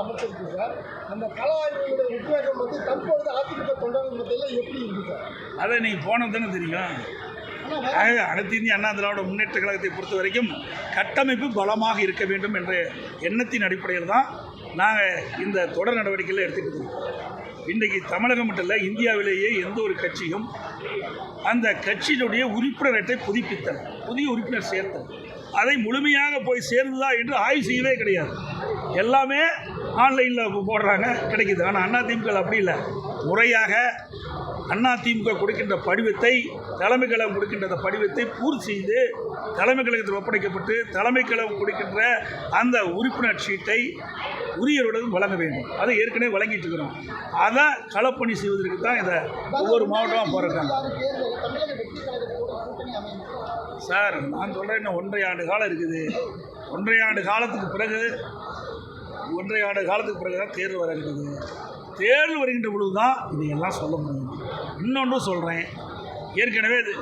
அமைச்சிருக்கு sir அந்த கள ஆய்வுடைய உத்வேகம் வந்து தற்பொழுது அதிமுக தொண்டர்கள் மத்தியில் எப்படி இருக்கு சார்? அதை நீங்கள் போனது தானே தெரியும்? அனைத்து இந்திய அண்ணா திராவிட முன்னேற்ற கழகத்தை பொறுத்த வரைக்கும் கட்டமைப்பு பலமாக இருக்க வேண்டும் என்ற எண்ணத்தின் அடிப்படையில் தான் நாங்கள் இந்த தொடர் நடவடிக்கைகளை எடுத்துக்கிட்டு இருக்கோம். இன்றைக்கு தமிழகம் மட்டும் இல்லை இந்தியாவிலேயே எந்த ஒரு கட்சியும் அந்த கட்சியினுடைய உறுப்பினர் அட்டை புதுப்பித்தல் புதிய உறுப்பினர் சேர்த்தல் அதை முழுமையாக போய் சேர்ந்ததா என்று ஆய்வு செய்யவே கிடையாது. எல்லாமே ஆன்லைனில் போடுறாங்க கிடைக்குது. ஆனால் அண்ணா திமுக அப்படி இல்லை. முறையாக அண்ணா திமுக கொடுக்கின்ற படிவத்தை தலைமை கழகம் கொடுக்கின்ற படிவத்தை பூர்த்தி செய்து தலைமை கழகத்தில் ஒப்படைக்கப்பட்டு தலைமை கழகம் கொடுக்கின்ற அந்த உறுப்பினர் சீட்டை உரியவரிடம் வழங்க வேண்டும். அதை ஏற்கனவே வழங்கிட்டு இருக்கிறோம். அதை களப்பணி செய்வதற்கு தான் இதை ஒவ்வொரு மாவட்டமாக போகிறாங்க சார் நான் சொல்கிறேன் இன்னும் ஒன்றரை ஆண்டு காலம் இருக்குது. ஒன்றரை ஆண்டு காலத்துக்கு பிறகு ஒன்றை ஆண்டு காலத்துக்கு பிறகு தான் தேர்வு வர இருக்குது வருகின்ற பொழுது தான் இதையெல்லாம் சொல்ல முடியும். இன்னொன்றும் சொல்கிறேன் ஏற்கனவே இது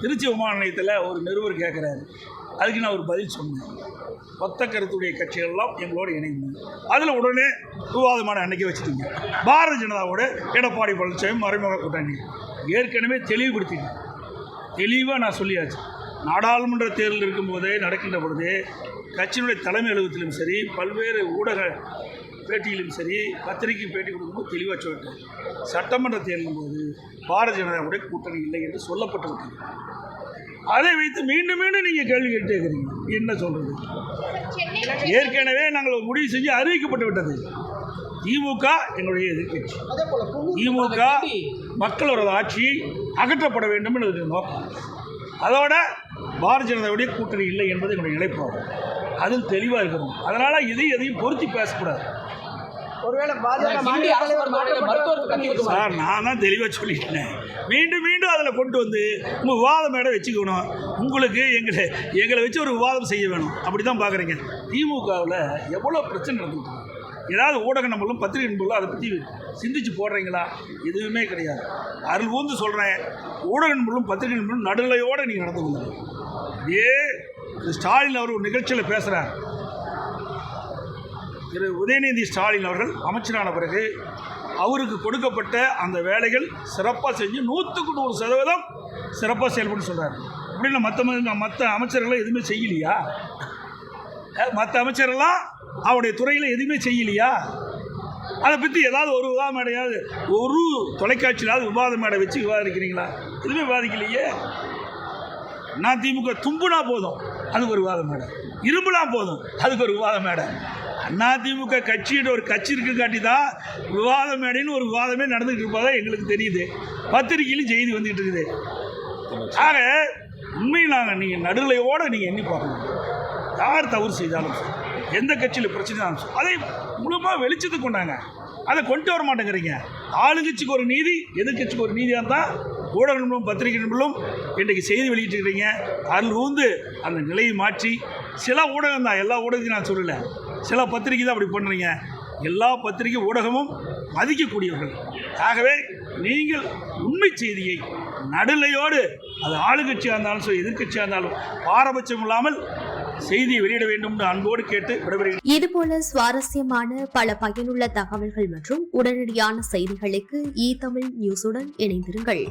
திருச்சி விமான நிலையத்தில் ஒரு நிருபர் கேட்குறாரு அதுக்கு நான் ஒரு பதில் சொன்னேன். ஒத்த கருத்துடைய கட்சிகள்லாம் எங்களோட இணைந்து. அதில் உடனே விவாதமான அன்னைக்கு வச்சுட்டீங்க. பாரதிய ஜனதாவோட எடப்பாடி பழனிசாமி மறைமுக கூட்டணி. ஏற்கனவே தெளிவுபடுத்திட்டேன். தெளிவாக நான் சொல்லியாச்சு. நாடாளுமன்ற தேர்தல் இருக்கும்போதே நடக்கின்ற பொழுது கட்சியினுடைய தலைமை அலுவலகத்திலும் சரி பல்வேறு ஊடக பேட்டியிலும் சரி பத்திரிகை பேட்டி கொடுக்கும்போது தெளிவாக சொல்லிட்டேன் சட்டமன்ற தேர்தலும் போது பாரதிய ஜனதாவுடைய கூட்டணி இல்லை என்று சொல்லப்பட்டிருக்கிறது. அதை வைத்து மீண்டும் மீண்டும் நீங்கள் கேள்வி கேட்டே இருக்கிறீங்க. என்ன சொல்கிறது ஏற்கனவே நாங்கள் முடிவு செஞ்சு அறிவிக்கப்பட்டு விட்டது. திமுக எங்களுடைய எதிர்க்கட்சி. திமுக மக்களோட ஆட்சி அகற்றப்பட வேண்டும் என்று நோக்கம். அதோட பாரதிய ஜனதாவுடைய கூட்டணி இல்லை என்பது என்னுடைய நிலைப்பாடு. அதில் தெளிவாக இருக்கணும். அதனால் இதையும் எதையும் பொருத்தி பேசக்கூடாது. சார் நான் தான் தெளிவாக சொல்லிட்டேன். மீண்டும் மீண்டும் அதில் கொண்டு வந்து உங்கள் விவாத மேடை வச்சுக்கணும். உங்களுக்கு எங்களை எங்களை வச்சு ஒரு விவாதம் செய்ய வேணும். அப்படி தான் பார்க்குறீங்க திமுகவில் எவ்வளோ பிரச்சனை நடந்துருக்கு? ஏதாவது ஊடக நம்பளும் பத்திரிகை நம்பளும் அதை பற்றி சிந்திச்சு போடுறீங்களா? எதுவுமே கிடையாது. அருள் ஊந்து சொல்கிறேன் ஊடக நம்பளும் பத்திரிகை நம்பளும் நடுநிலையோடு நீங்கள் நடந்து கொள்ளுங்க. ஏ ஸ்டாலின் அவர் ஒரு நிகழ்ச்சியில் பேசுகிறார் திரு உதயநிதி ஸ்டாலின் அவர்கள் அமைச்சரான பிறகு அவருக்கு கொடுக்கப்பட்ட அந்த வேலைகள் சிறப்பாக செஞ்சு நூற்றுக்கு நூறு சதவீதம் சிறப்பாக செயல்பட்டு சொல்கிறார் அப்படின்னு மற்ற மற்ற அமைச்சர்கள் எதுவுமே செய்யலையா? மற்ற அமைச்சரெல்லாம் அவருடைய துறையில் எதுவுமே செய்யலையா? அதை பற்றி ஏதாவது ஒரு விவாத மேடையாவது ஒரு தொலைக்காட்சியிலாவது விவாத மேடை வச்சு விவாதிக்கிறீங்களா? எதுவுமே விவாதிக்கலையே. நான் திமுக தும்புனா போதும். அதுக்கு ஒரு விவாத மேடை இரும்புனா போதும். அதுக்கு ஒரு விவாத மேடை அண்ணா திமுக கட்சின்ற ஒரு கட்சி இருக்கு காட்டி தான் விவாத மேடைன்னு ஒரு விவாதமே நடந்துகிட்டு இருப்பதா எங்களுக்கு தெரியுது. பத்திரிகையிலும் செய்தி வந்துகிட்டு இருக்குது. ஆக உண்மையில் நாங்கள் நீங்கள் நடுநிலையோடு நீங்கள் எண்ணி பார்க்கணும். யார் தவறு செய்தாலும் சரி, எந்த கட்சியில் பிரச்சனை இருந்தாலும் அதை முழுமாக வெளிச்சத்துக்கு கொண்டாங்க. அதை கொண்டு வர மாட்டேங்கிறீங்க. ஆளுங்கட்சிக்கு ஒரு நீதி எதிர்கட்சிக்கு ஒரு நீதியாக தான் ஊடக நிபுணம் பத்திரிகை நிபுணம் இன்றைக்கு செய்தி வெளியிட்டிருக்கிறீங்க. அதில் ஊந்து அந்த நிலையை மாற்றி சில ஊடகம் தான் எல்லா ஊடகத்தையும் நான் சொல்லலை. சில பத்திரிகை தான் அப்படி பண்ணுறீங்க எல்லா பத்திரிகை ஊடகமும் மதிக்கக்கூடியவர்கள். ஆகவே நீங்கள் உண்மை செய்தியை நடுநிலையோடு அது ஆளுங்கட்சியாக இருந்தாலும் சரி எதிர்கட்சியாக இருந்தாலும் பாரபட்சம் இல்லாமல் செய்தி வெளியிட வேண்டும் என்று அன்போடு கேட்டு விடைபெறுகிறேன். இதுபோல சுவாரஸ்யமான பல பயனுள்ள தகவல்கள் மற்றும் உடனடியான செய்திகளுக்கு இ தமிழ் நியூஸுடன் இணைந்திருங்கள்.